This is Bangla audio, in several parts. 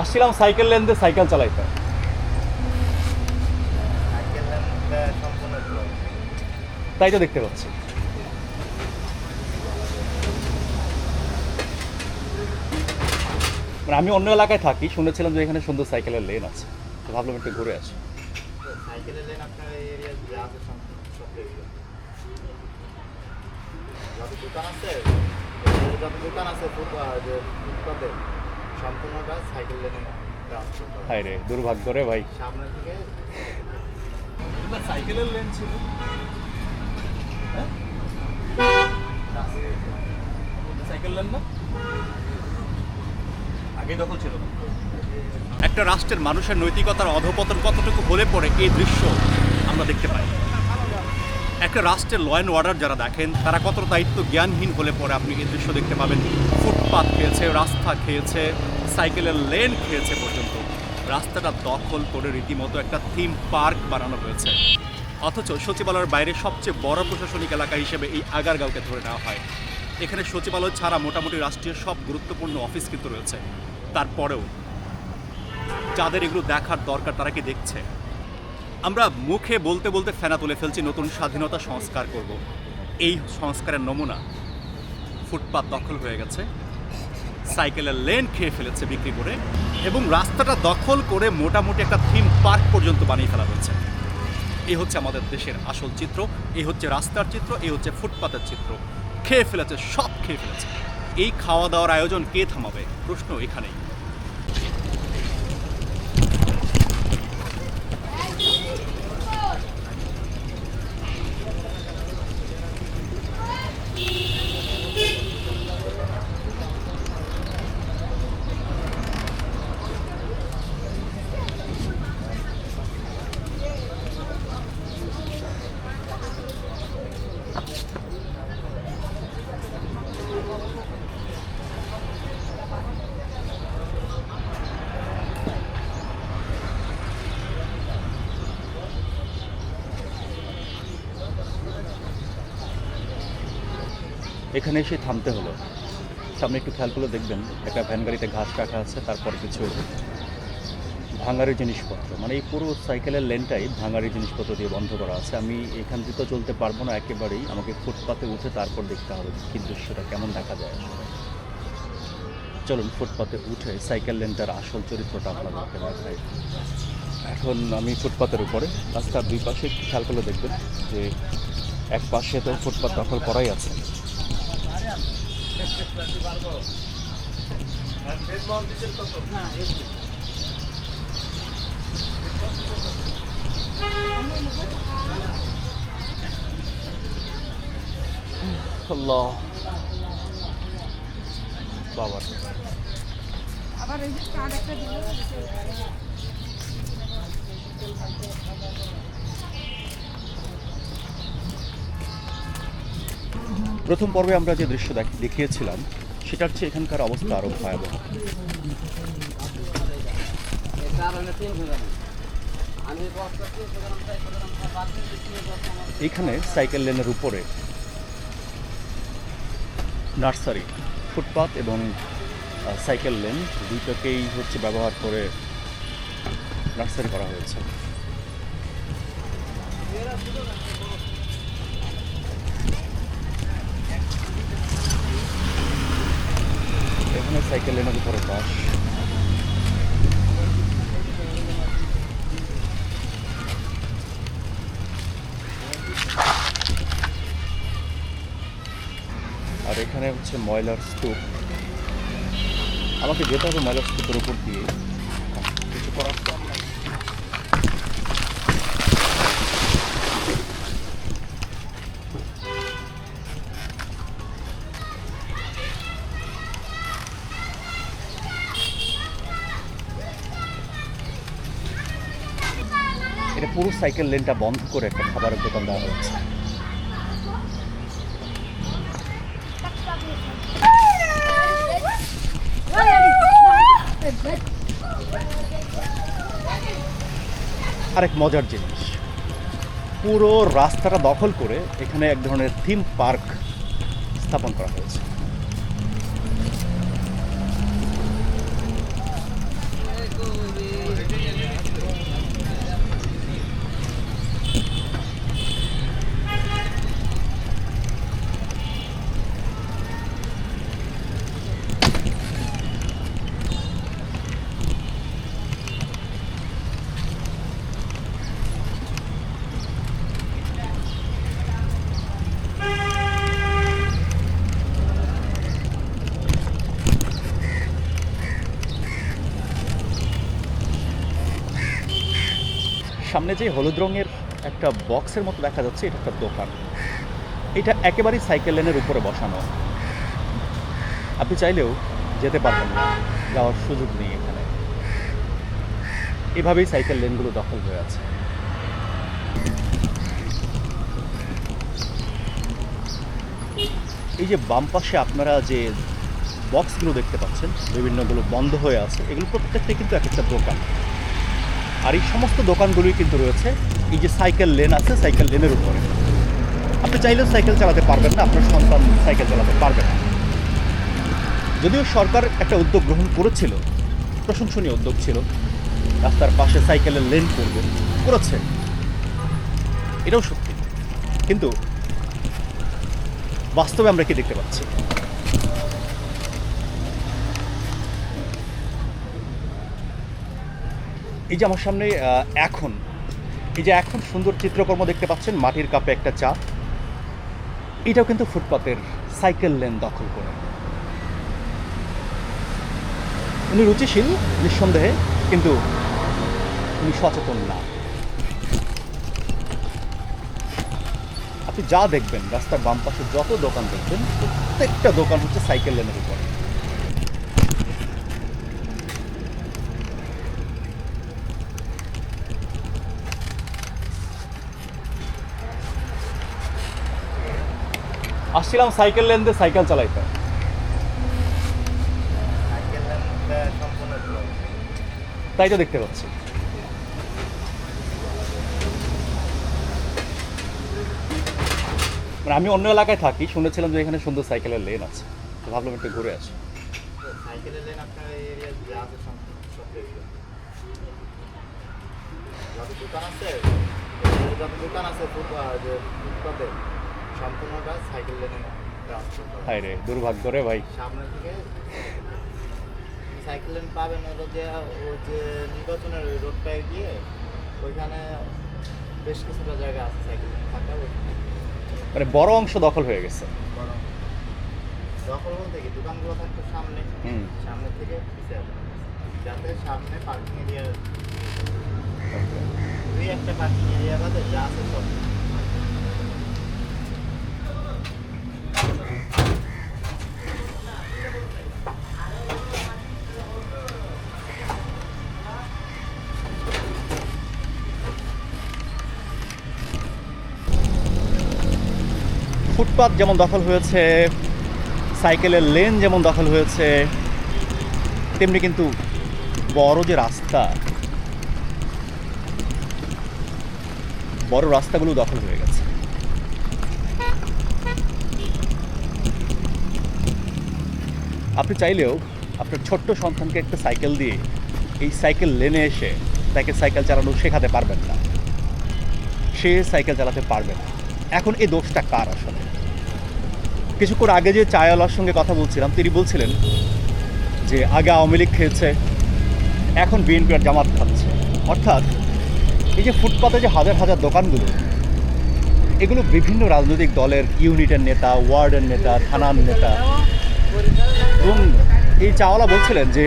আসছিলাম সাইকেল লেন দিয়ে সাইকেল চালাইতে। তাই তো দেখতে পাচ্ছি। মানে আমি অন্য এলাকায় থাকি, শুনেছিলাম যে এখানে সুন্দর সাইকেলের লেন আছে। ভাবলাম একটু ঘুরে আসি। দোকান আছে দোকান আছে রে দুর্ভাগ্য রে ভাই। সামনের সাইকেলের লেন ছিল। সাইকেল লেন না? আগে দখল ছিল। একটা রাষ্ট্রের মানুষের নৈতিকতার অধপতন কতটুকু হলে পরে এই দৃশ্য আমরা দেখতে পাই। একটা রাষ্ট্রের ল অ্যান্ড অর্ডার যারা দেখেন তারা কত দায়িত্ব জ্ঞানহীন হলে পরে আপনি এই দৃশ্য দেখতে পাবেন। ফুটপাত খেয়েছে রাস্তা খেয়েছে সাইকেলের লেন খেয়েছে পর্যন্ত। রাস্তাটা দখল করে রীতিমতো একটা থিম পার্ক বানানো হয়েছে। অথচ সচিবালয়ের বাইরে সবচেয়ে বড় প্রশাসনিক এলাকা হিসেবে এই আগারগাঁওকে ধরে নেওয়া হয়। এখানে সচিবালয় ছাড়া মোটামুটি রাষ্ট্রীয় সব গুরুত্বপূর্ণ অফিস কিন্তু রয়েছে। তারপরেও যাদের এগুলো দেখার দরকার তারা কি দেখছে? আমরা মুখে বলতে বলতে ফেনা তুলে ফেলছি নতুন স্বাধীনতা সংস্কার করব। এই সংস্কারের নমুনা ফুটপাত দখল হয়ে গেছে। সাইকেলের লেন খেয়ে ফেলেছে বিক্রি করে এবং রাস্তাটা দখল করে মোটামুটি একটা থিম পার্ক পর্যন্ত বানিয়ে ফেলা হয়েছে। এই হচ্ছে আমাদের দেশের আসল চিত্র, এই হচ্ছে রাস্তার চিত্র, এই হচ্ছে ফুটপাতের চিত্র। খেয়ে ফেলেছে, সব খেয়ে ফেলেছে। এই খাওয়া দাওয়ার আয়োজন কে থামাবে? প্রশ্ন এখানেই। এখানে এসে থামতে হলো। সামনে একটু খেয়াল করলে দেখবেন, একটা ভ্যান গাড়িতে ঘাস রাখা আছে, তারপর কিছু ভাঙারি জিনিসপত্র। মানে এই পুরো সাইকেলের লেনটাই ভাঙারি জিনিসপত্র দিয়ে বন্ধ করা আছে। আমি এখান থেকে তো চলতে পারব না, একেবারেই। আমাকে ফুটপাতে উঠে তারপর দেখতে হবে কি দৃশ্যটা, কেমন দেখা যায় আসলে। চলুন, ফুটপাতে উঠে সাইকেল লেনটার আসল চরিত্রটা আপনাদেরকে দেখাই। এখন আমি ফুটপাতের উপরে, রাস্তার দুই পাশে খেয়াল করলে দেখবেন যে এক পাশে তো ফুটপাত দখল করাই আছে। আল্লাহ বাবা আবার এই যে কার্ড একটা দিল প্রথম পর্বে আমরা যে দৃশ্য দেখ- দেখিয়েছিলাম, সেটার চেয়ে এখানকার অবস্থা আরও ভয়াবহ। এখানে সাইকেল লেনের উপরে নার্সারি, ফুটপাত এবং সাইকেল লেন দুইটাকেই হচ্ছে ব্যবহার করে নার্সারি করা হয়েছে। এখানে সাইকেল লেনের উপরে বাস আর এখানে হচ্ছে ময়লার স্তূপ। আমাকে যেতে হবে ময়লার স্তূপের উপর দিয়ে। কিছু করার সাইকেল লেনটা বন্ধ করে একটা খাবারের দোকান দেওয়া হয়েছে। আরেক মজার জিনিস। পুরো রাস্তাটা দখল করে এখানে এক ধরনের থিম পার্ক স্থাপন করা হয়েছে। সামনে যে হলুদ রঙের একটা বক্সের মতো দেখা যাচ্ছে, এটা একটা দোকান। এটা একেবারেই সাইকেল লেনের উপরে বসানো। আপনি চাইলেও যেতে পারবেন না, যাওয়ার সুযোগ নেই এখানে। এভাবেই সাইকেল লেনগুলো দখল হয়ে আছে। এই যে বাম পাশে আপনারা যে বক্সগুলো দেখতে পাচ্ছেন, বিভিন্নগুলো বন্ধ হয়ে আছে, এগুলো প্রত্যেকটাই কিন্তু এক একটা দোকান। আর এই সমস্ত দোকানগুলোই কিন্তু রয়েছে। এই যে সাইকেল লেন আছে, সাইকেল লেনের উপরে। আপনি চাইলেও সাইকেল চালাতে পারবেন না, আপনার সন্তান সাইকেল চালাতে পারবে না। যদিও সরকার একটা উদ্যোগ গ্রহণ করেছিল, প্রশংসনীয় উদ্যোগ ছিল, রাস্তার পাশে সাইকেলের লেন করবে, করেছে। এটাও সত্যি। কিন্তু বাস্তবে আমরা কি দেখতে পাচ্ছি? এই যে আমার সামনে এখন, এই যে এখন সুন্দর চিত্রকর্ম দেখতে পাচ্ছেন, মাটির কাপে একটা চা। এটাও কিন্তু ফুটপাতের সাইকেল লেন দখল করে। উনি রুচিশীল, নিঃসন্দেহে, কিন্তু উনি সচেতন না। আপনি যা দেখবেন, রাস্তার বাম পাশে যত দোকান দেখবেন, প্রত্যেকটা দোকান হচ্ছে সাইকেল লেনের উপরে। আসছিলাম সাইকেল লেন দিয়ে সাইকেল চালাইতে তাই তো দেখতে পাচ্ছি। মানে আমি অন্য এলাকায় থাকি শুনেছিলাম যে এখানে সুন্দর সাইকেলের লেন আছে। তো ভাবলাম একটু ঘুরে আসি। দোকান আছে দোকান আছে হাই রে দুর্ভাগ্য রে ভাই। সামনের দিকে সাইকেল লেন পাবেন হলো যে ওই যে নির্বাচনের ওই রোডটায় গিয়ে ওইখানে বেশ কিছুটা জায়গা আছে সাইকেল ওইখানে। মানে বড় অংশ দখল হয়ে গেছে। দখল বলতে কি দোকানগুলো থাকতো সামনে সামনে থেকে পিছিয়ে যাতে সামনে পার্কিং এরিয়া দুই একটা পার্কিং এরিয়া বাদে যা আছে সব। ফুটপাত যেমন দখল হয়েছে, সাইকেলের লেন যেমন দখল হয়েছে, তেমনি কিন্তু বড় যে রাস্তা, বড় রাস্তাগুলো দখল হয়ে গেছে। আপনি চাইলেও আপনার ছোট্ট সন্তানকে একটা সাইকেল দিয়ে এই সাইকেল লেনে এসে তাকে সাইকেল চালানো শেখাতে পারবেন না। সে সাইকেল চালাতে পারবে না। এখন এই দোষটা কার আসলে? কিছুক্ষণ আগে যে চায়ওয়ালার সঙ্গে কথা বলছিলাম, তিনি বলছিলেন যে আগে আওয়ামী লীগ খেয়েছে, এখন বিএনপি আর জামাত খাচ্ছে। অর্থাৎ এই যে ফুটপাতে যে হাজার হাজার দোকানগুলো, এগুলো বিভিন্ন রাজনৈতিক দলের ইউনিটের নেতা, ওয়ার্ডের নেতা, থানার নেতা। এবং এই চাওয়ালা বলছিলেন যে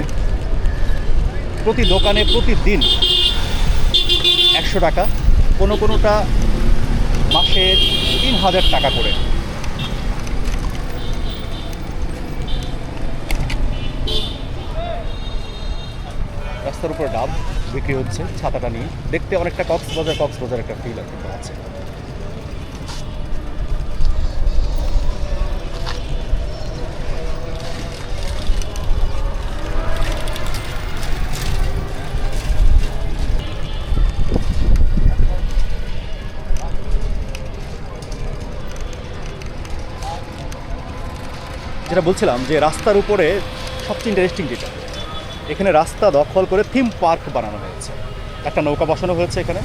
প্রতি দোকানে প্রতিদিন একশো টাকা, কোনো কোনোটা মাসে তিন হাজার টাকা করে। রাস্তার উপর ডাব বিক্রি হচ্ছে, ছাতাটা নিয়ে। দেখতে অনেকটা কক্সবাজার কক্সবাজার একটা ফিল আছে। যেটা বলছিলাম যে রাস্তার উপরে সবচেয়ে ইন্টারেস্টিং যেটা, এখানে রাস্তা দখল করে থিম পার্ক বানানো হয়েছে। একটা নৌকা বসানো হয়েছে এখানে।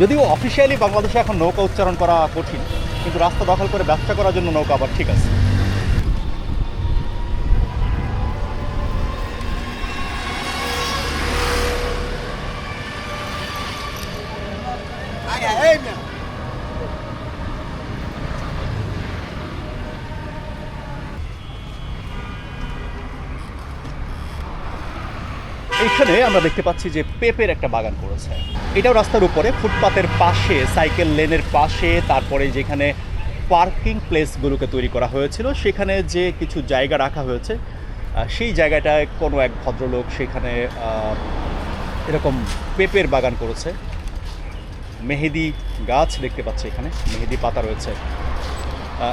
যদিও অফিসিয়ালি বাংলাদেশে এখন নৌকা উচ্চারণ করা কঠিন, কিন্তু রাস্তা দখল করে ব্যবসা করার জন্য নৌকা আবার ঠিক আছে। এইখানে আমরা দেখতে পাচ্ছি যে পেঁপের একটা বাগান করেছে। এটাও রাস্তার উপরে, ফুটপাতের পাশে, সাইকেল লেনের পাশে, তারপরে যেখানে পার্কিং প্লেসগুলোকে তৈরি করা হয়েছিল, সেখানে যে কিছু জায়গা রাখা হয়েছে সেই জায়গাটায় কোনো এক ভদ্রলোক সেখানে এরকম পেঁপের বাগান করেছে। মেহেদি গাছ দেখতে পাচ্ছি এখানে, মেহেদি পাতা রয়েছে।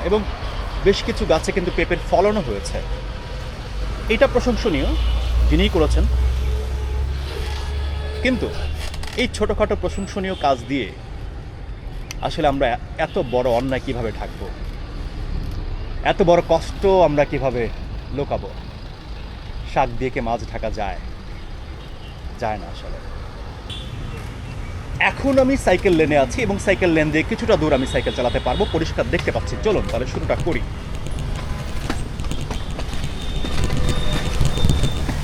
এবং বেশ কিছু গাছে কিন্তু পেঁপের ফলনও হয়েছে। এটা প্রশংসনীয় যিনিই করেছেন কিন্তু এই ছোটোখাটো প্রশংসনীয় কাজ দিয়ে আসলে আমরা এত বড় অন্যায় কীভাবে ঢাকবো? এত বড় কষ্ট আমরা কীভাবে লোকাবো? শাক দিয়ে কে মাছ ঢাকা যায়? যায় না আসলে। এখন আমি সাইকেল লেনে আছি এবং সাইকেল লেন দিয়ে কিছুটা দূর আমি সাইকেল চালাতে পারব, পরিষ্কার দেখতে পাচ্ছি। চলুন তাহলে শুরুটা করি।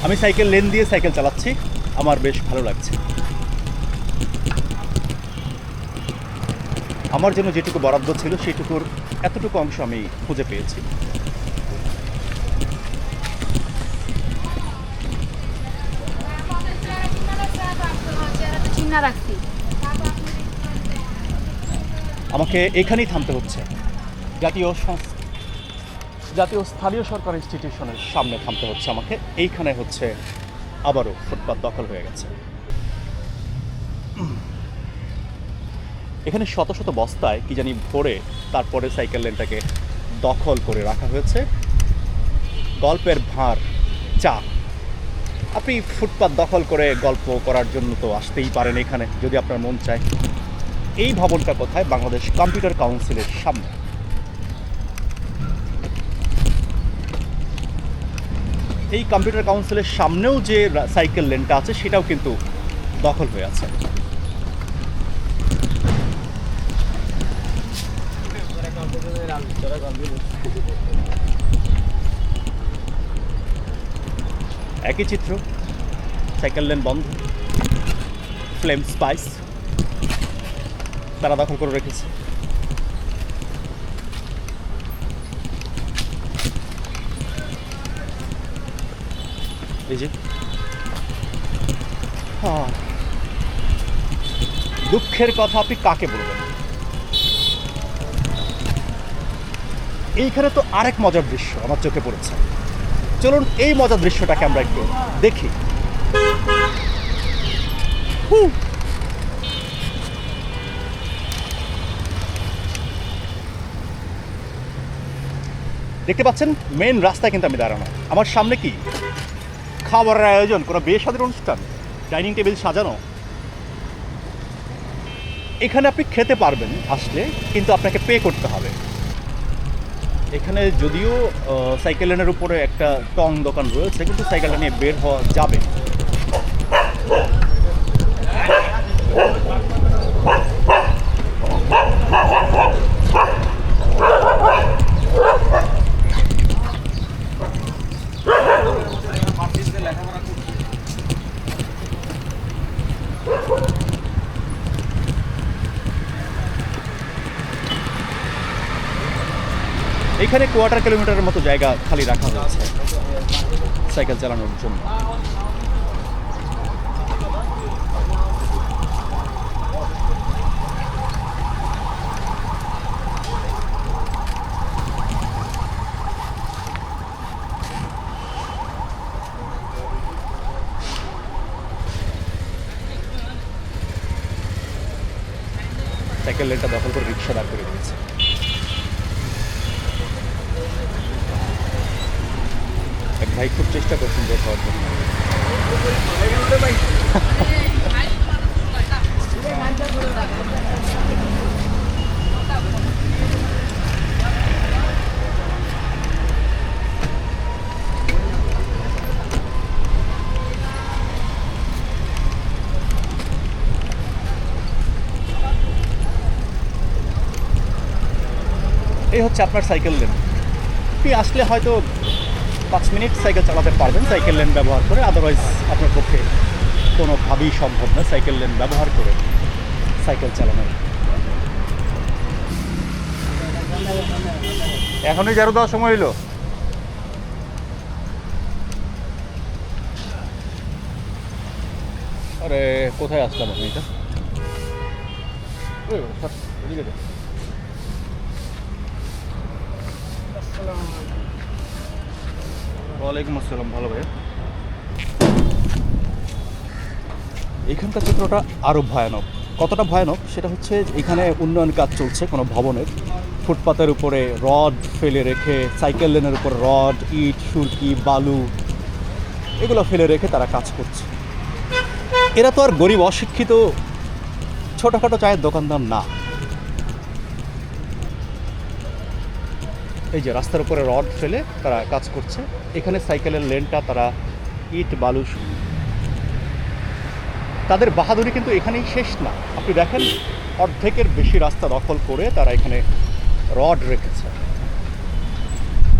আমি সাইকেল লেন দিয়ে সাইকেল চালাচ্ছি। আমার বেশ ভালো লাগছে। আমার জন্য যেটুকু বরাদ্দ ছিল সেটুকুর এতটুকু অংশ আমি খুঁজে পেয়েছি। আমাকে এখানেই থামতে হচ্ছে। জাতীয় জাতীয় স্থানীয় সরকার ইনস্টিটিউশনের সামনে থামতে হচ্ছে আমাকে। এইখানে হচ্ছে আবারও ফুটপাত দখল হয়ে গেছে। এখানে শত শত বস্তায় কি জানি ভরে তারপরে সাইকেল লেনটাকে দখল করে রাখা হয়েছে। গল্পের ভাঁড় চা। আপনি ফুটপাত দখল করে গল্প করার জন্য তো আসতেই পারেন এখানে, যদি আপনার মন চায়। এই ভবনটা কোথায়? বাংলাদেশ কম্পিউটার কাউন্সিলের সামনে। এই কম্পিউটার কাউন্সিলের সামনেও যে সাইকেল লেনটা আছে, সেটাও কিন্তু দখল হয়ে আছে। একই চিত্র, সাইকেল লেন বন্ধ, ফ্লেম স্পাইস, তারা দখল করে রেখেছে। এই যে। হ্যাঁ। দুঃখের কথা আপনি কাকে বলবেন? এইখানে তো আরেক মজার দৃশ্য আমার চোখে পড়েছে। চলুন এই মজার দৃশ্যটাকে আমরা একটু দেখি। দেখতে পাচ্ছেন? মেন রাস্তায় কিন্তু আমি দাঁড়ানো। আমার সামনে কি? খাবারের আয়োজন কোনো বেসাদের সাদের অনুষ্ঠান। ডাইনিং টেবিল সাজানো। এখানে আপনি খেতে পারবেন আসলে, কিন্তু আপনাকে পে করতে হবে। এখানে যদিও সাইকেল লেনের উপরে একটা টং দোকান রয়েছে, কিন্তু সাইকেলটা নিয়ে বের হওয়া যাবে এখানে কোয়ার্টার কিলোমিটারের মতো জায়গা খালি রাখা হয়েছে সাইকেল চালানোর জন্য। সাইকেল লেনটা দখল করে রিক্সা দাঁড় করে দিয়েছে। ভাই, খুব চেষ্টা করছেন বের হওয়ার জন্য। এই হচ্ছে আপনার সাইকেল লেন। আপনি আসলে হয়তো পাঁচ মিনিট সাইকেল চালাতে পারবেন সাইকেল লেন ব্যবহার করে। আদারওয়াইজ আপনার পক্ষে কোনোভাবেই সম্ভব না সাইকেল লেন ব্যবহার করে সাইকেল চালানো। এখনই জারো দেওয়ার সময় হইল। আরে কোথায় আসলাম আমি এটা? ওই, এদিকে দে। ওয়ালাইকুম আসসালাম, ভালো ভাই এখানকার চিত্রটা আরও ভয়ানক। কতটা ভয়ানক? সেটা হচ্ছে এখানে উন্নয়ন কাজ চলছে কোনো ভবনের। ফুটপাতের উপরে রড ফেলে রেখে, সাইকেল লেনের উপর রড, ইট, সুরকি, বালু, এগুলো ফেলে রেখে তারা কাজ করছে। এরা তো আর গরিব, অশিক্ষিত, ছোটোখাটো চায়ের দোকানদার না। এই যে রাস্তার উপরে রড ফেলে তারা কাজ করছে। এখানে সাইকেলের লেনটা তারা ইট, বালু তাদের বাহাদুরি কিন্তু এখানেই শেষ না। আপনি দেখেন, অর্ধেকের বেশি রাস্তা দখল করে তারা এখানে রড রেখেছে।